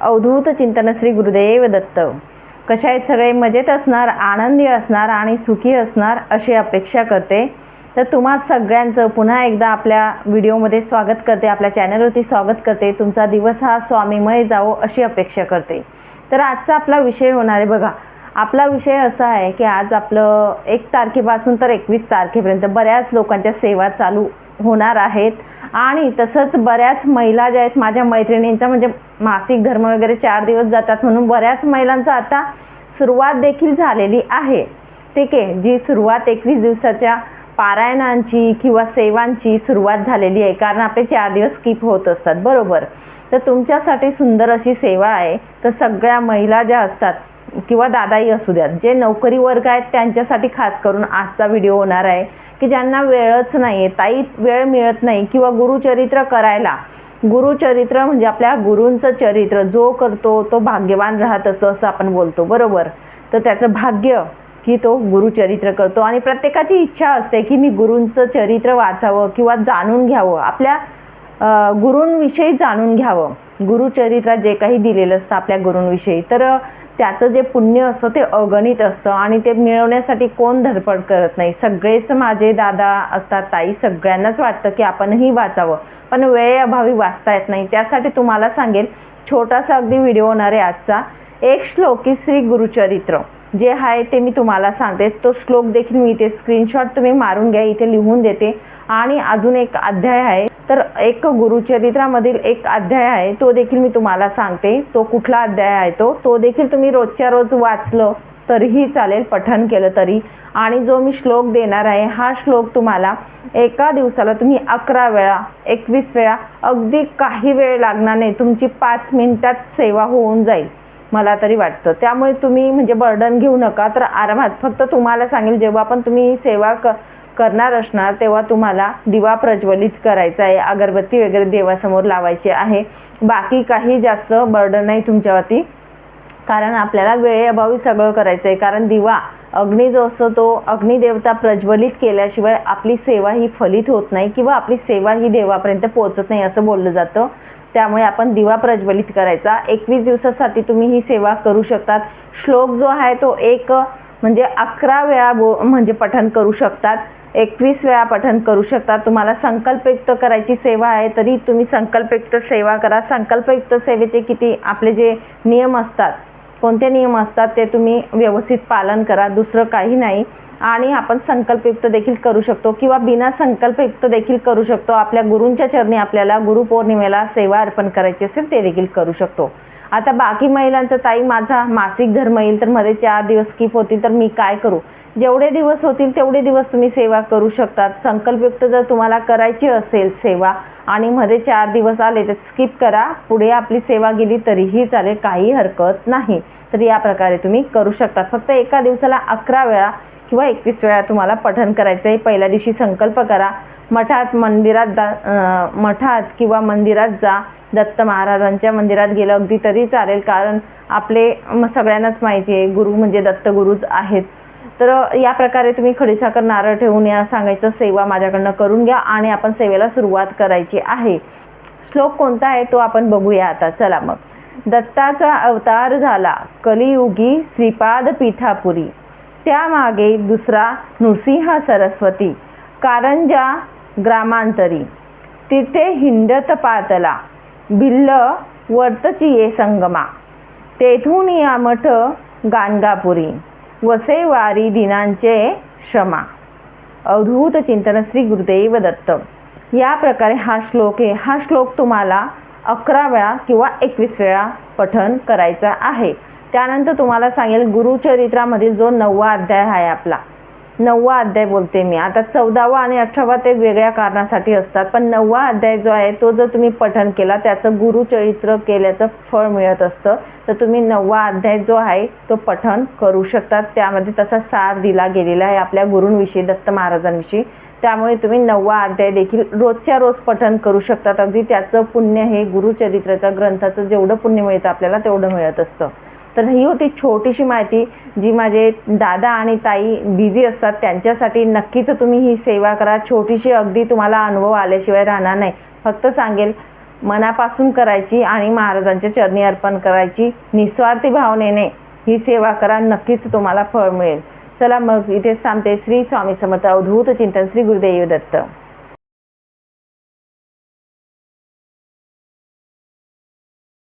अवधूत चिंतन श्री गुरुदेव दत्त. कशा आहेत सगळे मजेत असणार आनंदी असणार आणि सुखी असणार अशी अपेक्षा करते. तर तुम्हा सगळ्यांचं पुन्हा एकदा आपल्या व्हिडिओमध्ये स्वागत करते आपल्या चॅनलवरती स्वागत करते. तुमचा दिवस हा स्वामीमय जावो अशी अपेक्षा करते. तर आजचा आपला विषय होणार आहे बघा. आपला विषय असा आहे की आज आपलं एक तारखेपासून तर एकवीस तारखेपर्यंत बऱ्याच लोकांच्या सेवा चालू होणार आहेत. आणि तसंच बऱ्याच महिला ज्या आहेत माझ्या मैत्रिणींचा म्हणजे मासिक धर्म वगैरे चार दिवस जातात म्हणून बऱ्याच महिलांचा आता सुरुवात देखील झालेली आहे. ठीक आहे जी सुरुवात एकवीस दिवसाच्या पारायणांची किंवा सेवांची सुरुवात झालेली आहे. कारण आपले चार दिवस स्किप होत असतात. बरोबर. तर तुमच्यासाठी सुंदर अशी सेवा आहे. तर सगळ्या महिला ज्या असतात किंवा दादाही असू द्यात. जे नोकरी वर्ग आहेत त्यांच्यासाठी खास करून आजचा व्हिडिओ होणार आहे की ज्यांना वेळच नाही आहे ताई वेळ मिळत नाही किंवा गुरुचरित्र करायला. गुरुचरित्र म्हणजे आपल्या गुरूंचं चरित्र. जो करतो तो भाग्यवान राहत असतो असं आपण बोलतो. बरोबर? तर त्याचं भाग्य की तो गुरुचरित्र करतो. आणि प्रत्येकाची इच्छा असते की मी गुरूंचं चरित्र वाचावं किंवा जाणून घ्यावं. आपल्या गुरूंविषयी जाणून घ्यावं. गुरुचरित्रात जे काही दिलेलं असतं आपल्या गुरूंविषयी. तर त्याचं जे पुण्य असतं ते अगणित असतं आणि ते मिळवण्यासाठी कोण धडपड करत नाही. सगळेच माझे दादा असतात ताई सगळ्यांनाच वाटतं की आपणही वाचावं. पण वेळेअभावी वाचता येत नाही. त्यासाठी तुम्हाला सांगेल छोटासा अगदी व्हिडिओ होणार आहे आजचा. एक श्लोक की श्री गुरुचरित्र. जे आहे ते मी तुम्हाला सांगते. तो श्लोक देखील मी इथे स्क्रीनशॉट तुम्ही मारून घ्या इथे लिहून देते. आणि अजून एक अध्याय आहे. तर एक गुरुचरित्रामधील एक अध्याय आहे तो देखील मी तुम्हाला सांगते. तो कुठला अध्याय आहे तो? तो देखील तुम्ही रोजच्या रोज वाचलं तरीही चालेल पठण केलं तरी. आणि जो मी श्लोक देणार आहे हा श्लोक तुम्हाला एका दिवसाला तुम्ही अकरा वेळा एकवीस वेळा अगदी काही वेळ लागणार नाही तुमची पाच मिनिटात सेवा होऊन जाईल मला तरी वाटतं. त्यामुळे तुम्ही म्हणजे बर्डन घेऊ नका तर आरामात फक्त तुम्हाला सांगेल जेव्हा पण तुम्ही सेवा क करणार असणार तेव्हा तुम्हाला दिवा प्रज्वलित करायचा आहे. अगरबत्ती वगैरे देवासमोर लावायची आहे. बाकी काही जास्त बर्डन नाही तुमच्यावरती. कारण आपल्याला वेळेअभावी सगळं करायचं आहे. कारण दिवा अग्नी जो असतो तो अग्निदेवता प्रज्वलित केल्याशिवाय आपली सेवा ही फलित होत नाही किंवा आपली सेवा ही देवापर्यंत पोहोचत नाही असं बोललं जातं. त्यामुळे आपण दिवा प्रज्वलित करायचा. एकवीस दिवसासाठी तुम्ही ही सेवा करू शकतात. श्लोक जो आहे तो एक म्हणजे अकरा वेळा बो म्हणजे पठण करू शकतात एकवीस वेळा पठण करू शकतात. तुम्हाला संकल्पयुक्त करायची सेवा आहे तरी तुम्ही संकल्पयुक्त सेवा करा. संकल्पयुक्त सेवेचे किती आपले जे नियम असतात कोणते नियम असतात ते तुम्ही व्यवस्थित पालन करा. दुसरं काही नाही. आणि आपण संकल्पयुक्त देखील करू शकतो किंवा बिना संकल्पयुक्त देखील करू शकतो. आपल्या गुरूंच्या चरणी आपल्याला गुरुपौर्णिमेला सेवा अर्पण करायची असेल ते देखील करू शकतो. आता बाकी महिलांचं ताई माझा मासिक धर्म येईल तर मध्ये चार दिवस स्किप होतील तर मी काय करू? जेवढे दिवस होतील तेवढे दिवस तुम्ही सेवा करू शकतात. संकल्पयुक्त जर तुम्हाला करायची असेल सेवा आणि मध्ये चार दिवस आले तर स्किप करा. पुढे आपली सेवा गेली तरीही चालेल काही हरकत नाही. तर या प्रकारे तुम्ही करू शकता फक्त एका दिवसाला अकरा वेळा किंवा एकवीस वेळा तुम्हाला पठण करायचं आहे पहिल्या दिवशी संकल्प करा. मठात मंदिरात जा मठात किंवा मंदिरात जा. दत्त महाराजांच्या मंदिरात गेलं अगदी तरी चालेल. कारण आपले सगळ्यांनाच माहिती आहे गुरु म्हणजे दत्तगुरूच आहेत. तर या प्रकारे तुम्ही खडीसाखर नारळ ठेवून या सांगायचं सेवा माझ्याकडनं करून घ्या आणि आपण सेवेला सुरुवात करायची आहे. श्लोक कोणता आहे तो आपण बघूया आता. चला मग. दत्ताचा अवतार झाला. कलियुगी श्रीपाद पीठापुरी. त्यामागे दुसरा नृसिंह सरस्वती. कारंजा ग्रामांतरी. तिथे हिंडत पातला भिल्ल वर्तची ये संगमा. तेथून या मठ गाणगापुरी वसे वारी दिनांचे क्षमा. अवधूत चिंतन श्री गुरुदेव दत्त. या प्रकारे हा श्लोक आहे. हा श्लोक तुम्हाला अकरा वेळा किंवा एकवीस वेळा पठन करायचा आहे. त्यानंतर तुम्हाला सांगेल गुरुचरित्रामधील जो नववा अध्याय आहे आपला नववा अध्याय बोलते मी. आता चौदावा आणि अठरावा ते वेगळ्या कारणासाठी असतात. पण नववा अध्याय जो आहे तो जर तुम्ही पठण केला त्याचं गुरुचरित्र केल्याचं फळ मिळत असतं. तर तुम्ही नववा अध्याय जो आहे तो पठण करू शकतात. त्यामध्ये तसा सार दिला गेलेला आहे आपल्या गुरूंविषयी दत्त महाराजांविषयी. त्यामुळे तुम्ही नववा अध्याय देखील रोजच्या रोज पठण करू शकतात. अगदी त्याचं पुण्य हे गुरुचरित्राच्या ग्रंथाचं जेवढं पुण्य मिळतं आपल्याला तेवढं मिळत असतं. तर ही होती छोटीशी माहिती जी माझे दादा आणि ताई बिझी असतात त्यांच्यासाठी नक्कीच तुम्ही ही सेवा करा. छोटीशी अगदी तुम्हाला अनुभव आल्याशिवाय राहणार नाही. फक्त सांगेल मनापासून करायची आणि महाराजांच्या चरणी अर्पण करायची निस्वार्थी भावनेने ही सेवा करा नक्कीच तुम्हाला फळ मिळेल. चला मग इथेच थांबते. श्री स्वामी समर्थ अवधूत चिंतन श्री गुरुदेव दत्त.